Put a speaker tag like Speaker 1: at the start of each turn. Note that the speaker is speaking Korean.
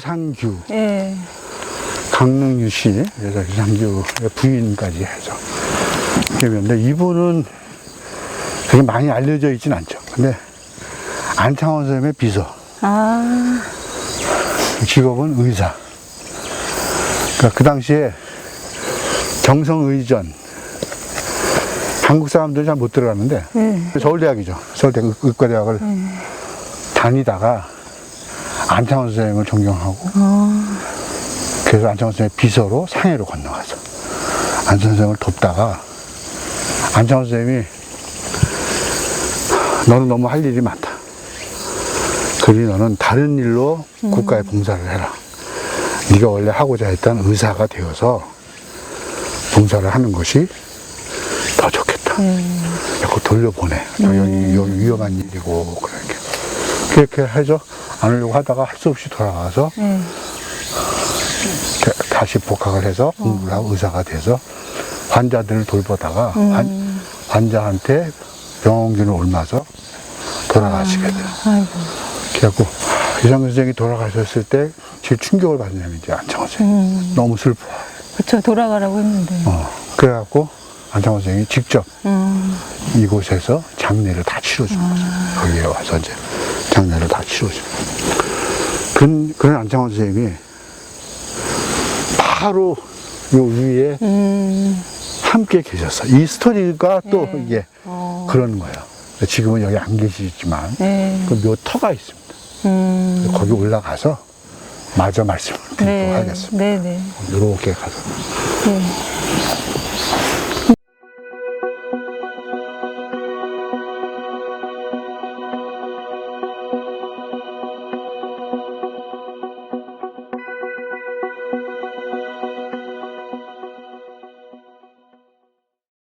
Speaker 1: 유상규,
Speaker 2: 예.
Speaker 1: 강릉 유 씨, 그래서 유상규의 부인까지 해서. 그런데 이분은 되게 많이 알려져 있진 않죠. 근데 안창원 선생님의 비서,
Speaker 2: 아,
Speaker 1: 직업은 의사. 그러니까 그 당시에 경성의전, 한국 사람들은 잘못 들어갔는데,
Speaker 2: 예.
Speaker 1: 서울대학이죠. 서울대 의- 의과대학을 다니다가 안창원 선생님을 존경하고,
Speaker 2: 어,
Speaker 1: 그래서 안창원 선생님 비서로 상해로 건너가서 안 선생을 돕다가 안창원 선생님이 너는 너무 할 일이 많다. 그러니 너는 다른 일로 국가에 봉사를 해라. 네가 원래 하고자 했던 의사가 되어서 봉사를 하는 것이 더 좋겠다. 자꾸 돌려보내. 저 여기, 여기 위험한 일이고 그렇게. 그렇게 해서 안 하려고 하다가 할 수 없이 돌아가서
Speaker 2: 예.
Speaker 1: 다- 다시 복학을 해서 공부를 하고 의사가 돼서 환자들을 돌보다가 환, 환자한테 병원균을 옮아서 돌아가시게 돼요.
Speaker 2: 아이고.
Speaker 1: 그래갖고 이상 선생이 돌아가셨을 때 제일 충격을 받은 사람이 이제 안창원 선생. 너무 슬퍼.
Speaker 2: 그쵸, 돌아가라고 했는데.
Speaker 1: 어. 그래갖고 안창원 선생이 직접
Speaker 2: 음,
Speaker 1: 이곳에서 장례를 다 치러준 거죠. 여기에 와서 이제 장례를 다 치러준 거죠. 그런, 그런 안창원 선생님이 바로 요 위에
Speaker 2: 음,
Speaker 1: 함께 계셨어. 이 스토리가 또
Speaker 2: 네.
Speaker 1: 이게
Speaker 2: 어,
Speaker 1: 그런 거예요. 지금은 여기 안 계시지만
Speaker 2: 네.
Speaker 1: 그 묘 터가 있습니다.
Speaker 2: 음,
Speaker 1: 거기 올라가서 마저 말씀을 드리도록
Speaker 2: 네.
Speaker 1: 하겠습니다.
Speaker 2: 네네.
Speaker 1: 이렇게 가서
Speaker 2: 네.